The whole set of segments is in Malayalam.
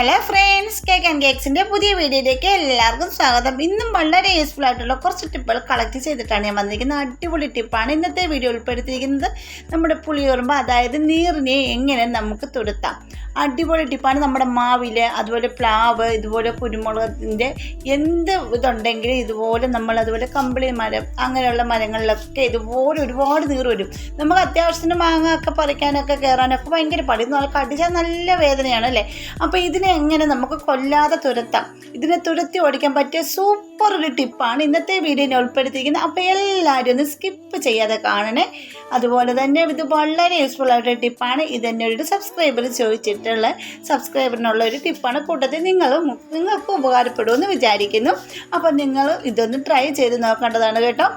ഹലോ ഫ്രണ്ട്സ് കേക്ക് ആൻഡ് കേക്സിന്റെ പുതിയ വീഡിയോയിലേക്ക് എല്ലാവർക്കും സ്വാഗതം. ഇന്നും വളരെ യൂസ്ഫുൾ ആയിട്ടുള്ള കുറച്ച് ടിപ്പുകൾ കളക്ട് ചെയ്തിട്ടാണ് ഞാൻ വന്നിരിക്കുന്നത്. അടിപൊളി ടിപ്പാണ് ഇന്നത്തെ വീഡിയോ ഉൾപ്പെടുത്തിയിരിക്കുന്നത് നമ്മുടെ പുളിയോറുമ്പ് അതായത് നീറിനെ എങ്ങനെ നമുക്ക് തുടുത്താം അടിപൊളി ടിപ്പാണ് നമ്മുടെ മാവിൽ അതുപോലെ പ്ലാവ് ഇതുപോലെ കുരുമുളകിന്റെ എന്ത് ഇതുണ്ടെങ്കിലും ഇതുപോലെ നമ്മൾ അതുപോലെ കമ്പിളി മരം അങ്ങനെയുള്ള മരങ്ങളിലൊക്കെ ഇതുപോലെ ഒരുപാട് നീർ വരും. നമുക്ക് അത്യാവശ്യത്തിന് മാങ്ങ ഒക്കെ പറിക്കാനൊക്കെ കയറാനൊക്കെ ഭയങ്കര പടി. കടിച്ചാൽ നല്ല വേദനയാണ് അല്ലേ? അപ്പോൾ ഇതിനെ എങ്ങനെ നമുക്ക് കൊല്ലാതെ തുരത്താം? ഇതിനെ തുരത്തി ഓടിക്കാൻ പറ്റിയ സൂപ്പർ ഒരു ടിപ്പാണ് ഇന്നത്തെ വീഡിയോയിൽ ഉൾപ്പെടുത്തിയിരിക്കുന്നത്. അപ്പോൾ എല്ലാവരും ഒന്ന് സ്കിപ്പ് ചെയ്യാതെ കാണണേ. അതുപോലെ തന്നെ ഇത് വളരെ യൂസ്ഫുൾ ആയിട്ടൊരു ടിപ്പാണ് ഇതെന്നെ ഒരു സബ്സ്ക്രൈബർ ചോദിച്ചിട്ടുള്ള സബ്സ്ക്രൈബറിനുള്ള ഒരു ടിപ്പാണ് കൂട്ടത്തിൽ നിങ്ങളും നിങ്ങൾക്ക് ഉപകാരപ്പെടുമെന്ന് വിചാരിക്കുന്നു. അപ്പോൾ നിങ്ങൾ ഇതൊന്ന് ട്രൈ ചെയ്ത് നോക്കേണ്ടതാണ് കേട്ടോ.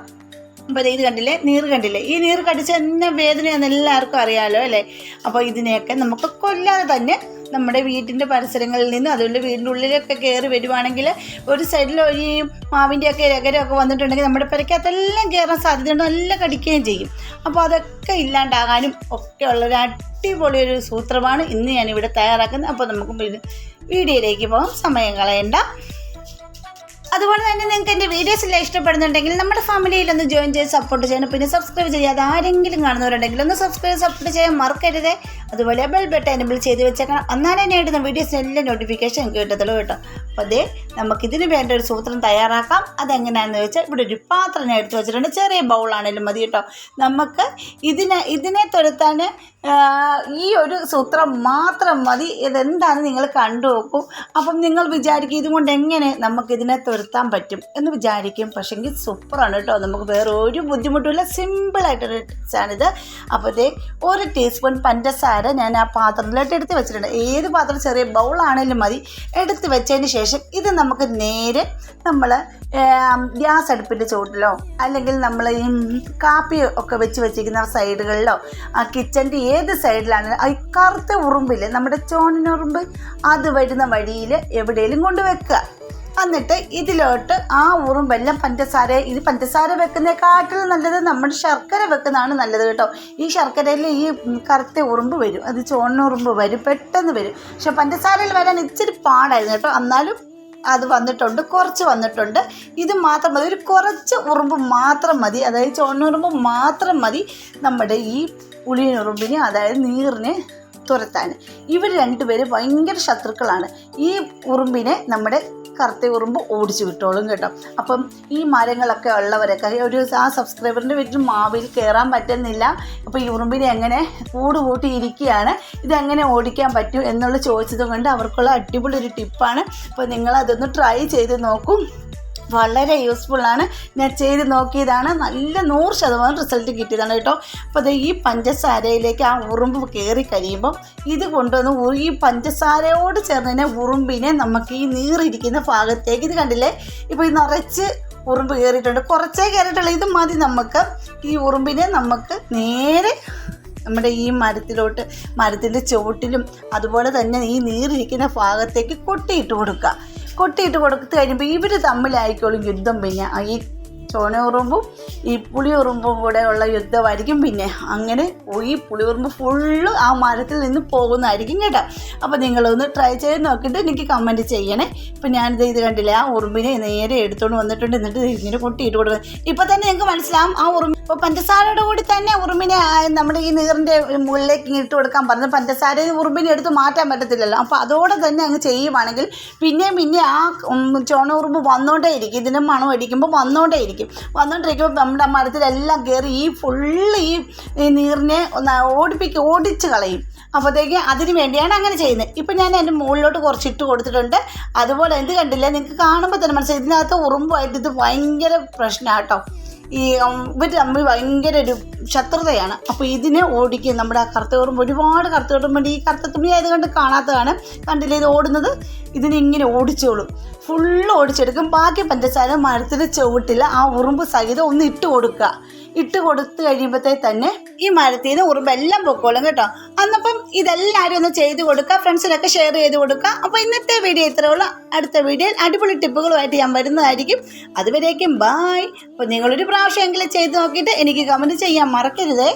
അപ്പോൾ ഇത് കണ്ടില്ലേ? നീർ കണ്ടില്ലേ? ഈ നീർ കടിച്ച എന്നെ വേദനയാണെന്ന് എല്ലാവർക്കും അറിയാമല്ലോ അല്ലേ? അപ്പോൾ ഇതിനെയൊക്കെ നമുക്ക് കൊല്ലാതെ തന്നെ നമ്മുടെ വീട്ടിന്റെ പരിസരങ്ങളിൽ നിന്ന് അതുകൊണ്ട് വീടിന്റെ ഉള്ളിലൊക്കെ കയറി വരുവാണെങ്കിൽ ഒരു സൈഡിൽ ഒരു മാവിന്റെയൊക്കെ രകരമൊക്കെ വന്നിട്ടുണ്ടെങ്കിൽ നമ്മുടെ പെരക്കകത്തെല്ലാം കയറാൻ സാധ്യതയുണ്ട്. നല്ല കടിക്കുകയും ചെയ്യും. അപ്പോൾ അതൊക്കെ ഇല്ലാണ്ടാകാനും ഒക്കെ ഉള്ളൊരു അടിപൊളി ഒരു സൂത്രമാണ് ഇന്ന് ഞാനിവിടെ തയ്യാറാക്കുന്നത്. അപ്പോൾ നമുക്ക് വീഡിയോയിലേക്ക് പോകാം. സമയം കളയണ്ട. അതുപോലെ തന്നെ നിങ്ങൾക്ക് എന്റെ വീഡിയോസ് എല്ലാം ഇഷ്ടപ്പെടുന്നുണ്ടെങ്കിൽ നമ്മുടെ ഫാമിലിയിൽ ഒന്ന് ജോയിൻ ചെയ്ത് സപ്പോർട്ട് ചെയ്യണം. പിന്നെ സബ്സ്ക്രൈബ് ചെയ്യാതെ ആരെങ്കിലും കാണുന്നവരുണ്ടെങ്കിൽ ഒന്ന് സബ്സ്ക്രൈബ് സപ്പോർട്ട് ചെയ്യാൻ മറക്കരുത്. അതുപോലെ ബെൽ ബട്ടൺ എനബിൾ ചെയ്ത് വെച്ചേക്കണം. എന്നാലും എന്നെ ഇടുന്ന വീഡിയോസിന് എല്ലാം നോട്ടിഫിക്കേഷൻ കിട്ടത്തുള്ളൂ കേട്ടോ. അപ്പോൾ അതേ നമുക്കിതിന് വേണ്ട ഒരു സൂത്രം തയ്യാറാക്കാം. അതെങ്ങനെയാണെന്ന് വെച്ചാൽ ഇവിടെ ഒരു പാത്രം ഞാൻ എടുത്ത് വെച്ചിട്ടുണ്ട്. ചെറിയ ബൗളാണെങ്കിലും മതി കേട്ടോ. നമുക്ക് ഇതിനെ ഇതിനെ തുരത്താൻ ഈ ഒരു സൂത്രം മാത്രം മതി. ഇതെന്താണെന്ന് നിങ്ങൾ കണ്ടു നോക്കൂ അപ്പം നിങ്ങൾ വിചാരിക്കും ഇതുകൊണ്ട് എങ്ങനെ നമുക്കിതിനെ തുരത്താൻ പറ്റും എന്ന് വിചാരിക്കും. പക്ഷെങ്കിൽ സൂപ്പറാണ് കേട്ടോ. നമുക്ക് വേറെ ഒരു ബുദ്ധിമുട്ടുമില്ല. സിമ്പിളായിട്ടൊരു ടിപ്സാണിത് അപ്പോഴത്തേ ഒരു ടീസ്പൂൺ പഞ്ചസാര ഞാൻ ആ പാത്രത്തിലോട്ട് എടുത്ത് വെച്ചിട്ടുണ്ട്. ഏത് പാത്രം ചെറിയ ബൗളാണെങ്കിലും മതി. എടുത്ത് വെച്ചതിന് ശേഷം ഇത് നമുക്ക് നേരെ നമ്മൾ ഗ്യാസ് അടുപ്പിന്റെ ചുവട്ടിലോ അല്ലെങ്കിൽ നമ്മൾ ഈ കാപ്പി ഒക്കെ വെച്ച് വെച്ചിരിക്കുന്ന സൈഡുകളിലോ ആ കിച്ചന്റെ ഏത് സൈഡിലാണെങ്കിലും ഈ കറുത്ത ഉറുമ്പിൽ നമ്മുടെ ചോണിനുറുമ്പ് അത് വരുന്ന വഴിയിൽ എവിടെയെങ്കിലും കൊണ്ട് വെക്കുക. എന്നിട്ട് ഇതിലോട്ട് ആ ഉറുമ്പെല്ലാം പഞ്ചസാര ഇത് പഞ്ചസാര വെക്കുന്നതിനെക്കാട്ടിലും നല്ലത് നമ്മൾ ശർക്കര വെക്കുന്നതാണ് നല്ലത് കേട്ടോ. ഈ ശർക്കരയിൽ ഈ കറുത്ത ഉറുമ്പ് വരും. അത് ചോണ്ണുറുമ്പ് വരും. പെട്ടെന്ന് വരും. പക്ഷെ പഞ്ചസാരയിൽ വരാൻ ഇച്ചിരി പാടായിരുന്നു കേട്ടോ. എന്നാലും അത് വന്നിട്ടുണ്ട്. കുറച്ച് വന്നിട്ടുണ്ട്. ഇത് മാത്രം മതി. ഒരു കുറച്ച് ഉറുമ്പ് മാത്രം മതി. അതായത് ചോണ്ണുറുമ്പ് മാത്രം മതി നമ്മുടെ ഈ പുളിയുറുമ്പിനെ അതായത് നീറിനെ തുരത്താൻ. ഇവർ രണ്ടുപേരും ഭയങ്കര ശത്രുക്കളാണ്. ഈ ഉറുമ്പിനെ നമ്മുടെ കറുത്ത ഉറുമ്പ് ഓടിച്ചു വിട്ടോളും കേട്ടോ. അപ്പം ഈ മരങ്ങളൊക്കെ ഉള്ളവരൊക്കെ ഒരു ആ സബ്സ്ക്രൈബറിന്റെ വീട്ടിൽ മാവിൽ കയറാൻ പറ്റുന്നില്ല. അപ്പോൾ ഈ ഉറുമ്പിനെ എങ്ങനെ കൂട് കൂട്ടി ഇരിക്കുകയാണ് ഇതെങ്ങനെ ഓടിക്കാൻ പറ്റും എന്നുള്ള ചോദിച്ചത് കൊണ്ട് അവർക്കുള്ള അടിപൊളി ഒരു ടിപ്പാണ്. അപ്പോൾ നിങ്ങളതൊന്ന് ട്രൈ ചെയ്ത് നോക്കും. വളരെ യൂസ്ഫുൾ ആണ്. ഞാൻ ചെയ്ത് നോക്കിയതാണ്. നല്ല നൂറ് ശതമാനം റിസൾട്ട് കിട്ടിയതാണ് കേട്ടോ. അപ്പോൾ ഈ പഞ്ചസാരയിലേക്ക് ആ ഉറുമ്പ് കയറി കഴിയുമ്പം ഇത് കൊണ്ടുവന്ന് ഈ പഞ്ചസാരയോട് ചേർന്ന് ഉറുമ്പിനെ നമുക്ക് ഈ നീറിയിരിക്കുന്ന ഭാഗത്തേക്ക് ഇത് കണ്ടില്ലേ? ഇപ്പോൾ ഇത് നിറച്ച് ഉറുമ്പ് കയറിയിട്ടുണ്ട് കുറച്ചേ കയറിയിട്ടുള്ളൂ ഇത് മതി നമുക്ക്. ഈ ഉറുമ്പിനെ നമുക്ക് നേരെ നമ്മുടെ ഈ മരത്തിലോട്ട് മരത്തിന്റെ ചുവട്ടിലും അതുപോലെ തന്നെ ഈ നീറിരിക്കുന്ന ഭാഗത്തേക്ക് കൊട്ടിയിട്ട് കൊടുക്കുക കൊട്ടിയിട്ട് കൊടുത്ത് കഴിയുമ്പോൾ ഇവർ തമ്മിലായിക്കോളും യുദ്ധം പിന്നെ. ഈ ചോനയുറുമ്പും ഈ പുളിയുറുമ്പും കൂടെ ഉള്ള യുദ്ധമായിരിക്കും പിന്നെ. അങ്ങനെ ഈ പുളിയുറുമ്പ് ഫുള്ള് ആ മരത്തിൽ നിന്ന് പോകുന്നതായിരിക്കും കേട്ടോ. അപ്പോൾ നിങ്ങളൊന്ന് ട്രൈ ചെയ്ത് നോക്കിയിട്ട് എനിക്ക് കമന്റ് ചെയ്യണേ. ഇപ്പം ഞാനിത് ഇത് കണ്ടില്ല ആ ഉറുമ്പിനെ നേരെ എടുത്തുകൊണ്ട് വന്നിട്ടുണ്ട് എന്നിട്ട് ഇങ്ങനെ കൊട്ടിയിട്ട് കൊടുക്കുന്നത് ഇപ്പം തന്നെ നിങ്ങൾക്ക് മനസ്സിലാവും ആ ഉറുമ്പ് ഇപ്പോൾ പഞ്ചസാരയുടെ കൂടി തന്നെ ഉറുമ്പിനെ നമ്മുടെ ഈ നീറിന്റെ മുകളിലേക്ക് ഇട്ട് കൊടുക്കാൻ പറഞ്ഞു. പഞ്ചസാര ഉറുമ്പിനെ എടുത്ത് മാറ്റാൻ പറ്റത്തില്ലല്ലോ. അപ്പോൾ അതോടെ തന്നെ അങ്ങ് ചെയ്യുവാണെങ്കിൽ പിന്നെയും പിന്നെ ആ ചോണ ഉറുമ്പ് വന്നുകൊണ്ടേ ഇരിക്കും. ഇതിന്റെ മണം അടിക്കുമ്പോൾ വന്നുകൊണ്ടേ ഇരിക്കും. വന്നുകൊണ്ടിരിക്കുമ്പോൾ നമ്മുടെ മരത്തിലെല്ലാം കയറി ഈ ഫുള്ള് ഈ നീറിനെ ഒന്ന് ഓടിപ്പിക്കുക ഓടിച്ച് കളയും. അപ്പോഴത്തേക്ക് അതിന് വേണ്ടിയാണ് അങ്ങനെ ചെയ്യുന്നത്. ഇപ്പം ഞാൻ എന്റെ മുകളിലോട്ട് കുറച്ച് ഇട്ട് കൊടുത്തിട്ടുണ്ട്. അതുപോലെ എന്ത് കണ്ടില്ല? നിങ്ങൾക്ക് കാണുമ്പോൾ തന്നെ മനസ്സിലായി ഇതിനകത്ത് ഉറുമ്പായിട്ട് ഇത് ഭയങ്കര പ്രശ്നമാണ് കേട്ടോ. ഈ ഇവർ തമ്മിൽ ഭയങ്കര ഒരു ശത്രുതയാണ്. അപ്പോൾ ഇതിനെ ഓടിക്കും നമ്മുടെ ആ കറുത്ത ഉറുമ്പ് ഒരുപാട് കറുത്ത ഉറുമ്പുണ്ട് ഈ കറുത്ത തുണി ആയതുകൊണ്ട് കാണാത്തതാണ്. കണ്ടില്ലേ ഇത് ഓടുന്നത്? ഇതിനെ ഇങ്ങനെ ഓടിച്ചോളും. ഫുള്ള് ഓടിച്ചെടുക്കും. ബാക്കി പഞ്ചസാര മരത്തിൽ ചുവട്ടിൽ ആ ഉറുമ്പ് സഹിതം ഒന്ന് ഇട്ട് കൊടുക്കുക. ഇട്ട് കൊടുത്തു കഴിയുമ്പോഴത്തേ തന്നെ ഈ മരത്തിൽ നിന്ന് ഉറുമ്പെല്ലാം പൊക്കോളും കേട്ടോ. അന്നപ്പം ഇതെല്ലാവരും ഒന്ന് ചെയ്ത് കൊടുക്കുക ഫ്രണ്ട്സിനൊക്കെ ഷെയർ ചെയ്ത് കൊടുക്കുക. അപ്പോൾ ഇന്നത്തെ വീഡിയോ ഇത്രയേ ഉള്ളൂ. അടുത്ത വീഡിയോയിൽ അടിപൊളി ടിപ്പുകളുമായിട്ട് ഞാൻ വരുന്നതായിരിക്കും. അതുവരേക്കും ബായ് അപ്പോൾ നിങ്ങളൊരു പ്രാവശ്യമെങ്കിലും ചെയ്ത് നോക്കിയിട്ട് എനിക്ക് കമന്റ് ചെയ്യാൻ മറക്കരുതേ.